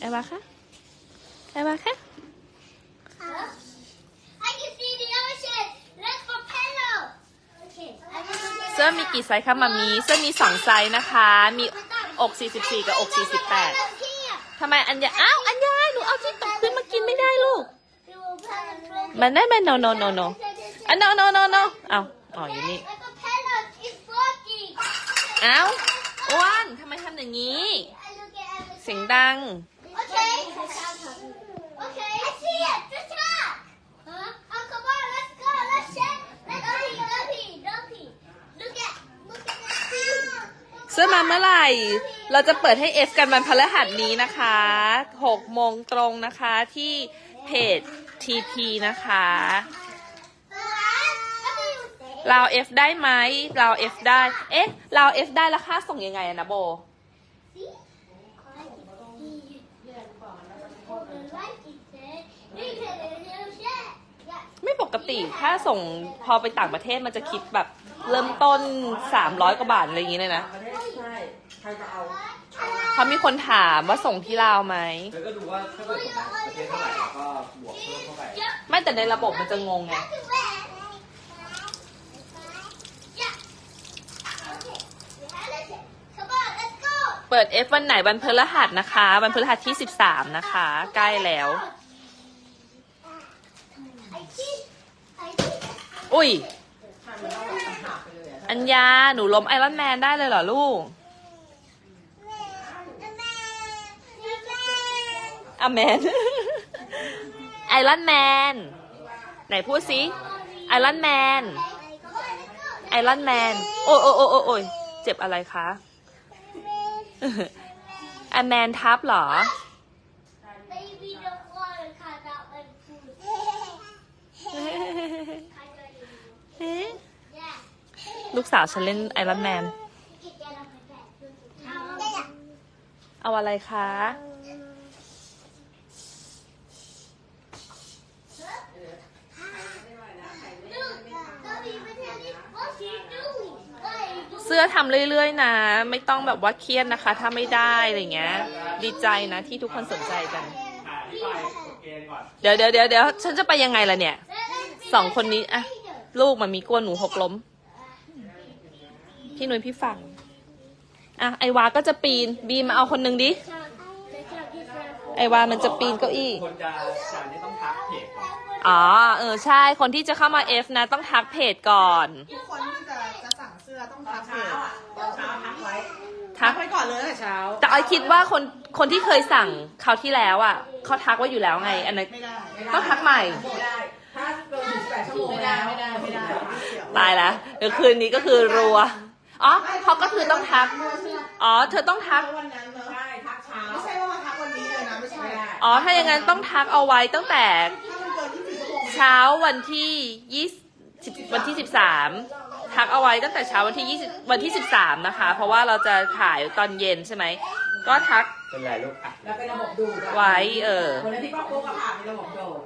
ไอวาคะไอวาคะ I can see the ocean. Let's go paddle. Okay. I can look at เสื้อมีกี่ไซส์คะมามีเสื้อมีสองไซส์นะคะ มีอก 44 กับอก 48 here. ทำไมอัญญาอ้าวอัญญาหนูเอาที่ตกขึ้นมากินไม่ได้ลูก We will paddle. มันได้ไหม no no no no อะ no no no no เอาอ๋ออยู่นี่ Let's go paddle. It's working. อ้าวอ้วนทำไมทำอย่างนี้ I look at everything. เสียงดัง Okay. Okay. I see it. Just look. Huh? Oh, come on. Let's go. Let's check. Let's see. Dumpy. Dumpy. Look at. Look at that. เสื้อมาเมื่อไหร่ เราจะเปิดให้ F กันวันพฤหัสนี้นะคะ6โมงตรงนะคะที่เพจ TP นะคะเรา F ได้ไหมเรา F ได้ เอ๊ะเรา F ได้แล้วค่าส่งยังไงอะนะโบ ไม่ปก ติถ้าส่งพอไปต่างประเทศมันจะคิดแบบเริ่มต้น 300 กว่าบาทอะไรอย่างงี้เลยนะประเทศใช่ใครจะเอาเพราะมีคนถามว่าส่งที่ลาวไหมเธอก็ดูว่าถ้าเกิดส่งประเทศเท่าไหร่แล้วก็บวกเพิ่มเข้าไปไม่แต่ในระบบมันจะงงไง เปิด F วันไหนวันพฤหัสนะคะ วันพฤหัสที่ 13 นะคะ ใกล้แล้ว อุ้ย อัญญา หนูล้มไอรอนแมนได้เลยเหรอลูกอแมน ไอรอนแมน ไหนพูดสิไอรอนแมน ไอรอนแมน โอ้ยโอ้ยโอ้ยโอ้ยโอ้ยเจ็บอะไรคะไอแมนทับเหรอ ลูกสาวฉันเล่นไอรอนแมน เอาอะไรคะ เสื้อทำเรื่อยๆนะ ไม่ต้องแบบว่าเครียดนะคะ ถ้าไม่ได้อะไรเงี้ย ดีใจนะที่ทุกคนสนใจกันเกณฑ์ก่อนเดี๋ยวเดี๋ยวเดี๋ยวเดี๋ยวฉันจะไปยังไงล่ะเนี่ย สองคนนี้อะลูกมันมีกลัวหนูหกล้ม พี่หนุ่ยพี่ฝั่งอะไอวาก็จะปีนบีมมาเอาคนหนึ่งดิไอวามันจะปีนเก้าอี้ คนจะจ่ายนี่ต้องทักเพจก่อนอ๋อเออใช่คนที่จะเข้ามา F นะ ต้องทักเพจก่อน ทุกคนที่จะจะสั่งเสื้อต้องทักเพจตอนเช้าทักไว้ทักไว้ก่อนเลยตั้งแต่เช้าแต่ออยคิดว่าคนคนที่เคยสั่งคราวที่แล้วอะเขาทักไว้อยู่แล้วไง อันนั้นไม่ได้ต้องทักใหม่ ไม่ได้ ถ้าเกินถึงแปดชั่วโมงไม่ได้ ไม่ได้ ไม่ได้ ตายแล้วเดี๋ยวคืนนี้ก็คือรัว อ๋อเขาก็คือต้องทัก อ๋อ เธอต้องทัก วันนั้นเนอะใช่ทักเช้าไม่ใช่ว่ามาทักวันนี้เลยนะไม่ใช่อ๋อ ถ้าอย่างนั้นต้องทักเอาไว้ตั้งแต่ถ้ามันเกินที่สี่ชั่วโมงเช้าวันที่ยี่สิบวันที่สิบสามทักเอาไว้ตั้งแต่เช้าวันที่ยี่สิบวันที่สิบสามนะคะ เพราะว่าเราจะขายตอนเย็นใช่ไหม ก็ทักเป็นไรลูกอะแล้วเป็นระบบดูดอะไว้เออวันนั้นที่ป้าปุ๊กก็ผ่านมีระบบดูด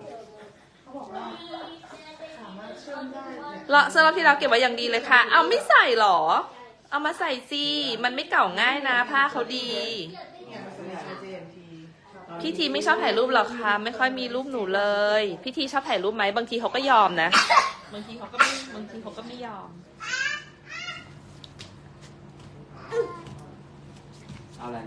เขาบอกว่าสามารถเชื่อมได้เนี่ยแล้วสำหรับที่เราเก็บไว้อย่างดีเลยค่ะ เอาไม่ใส่หรอ เอามาใส่สิ มันไม่เก่าง่ายนะ ผ้าเขาดี เนี่ยมันเป็น JNT พี่ทีไม่ชอบถ่ายรูปหรอกคะไม่ค่อยมีรูปหนูเลย พี่ทีชอบถ่ายรูปไหมบางทีเขาก็ยอมนะ บางทีเขาก็ไม่บางทีเขาก็ไม่ยอม เอาอะไร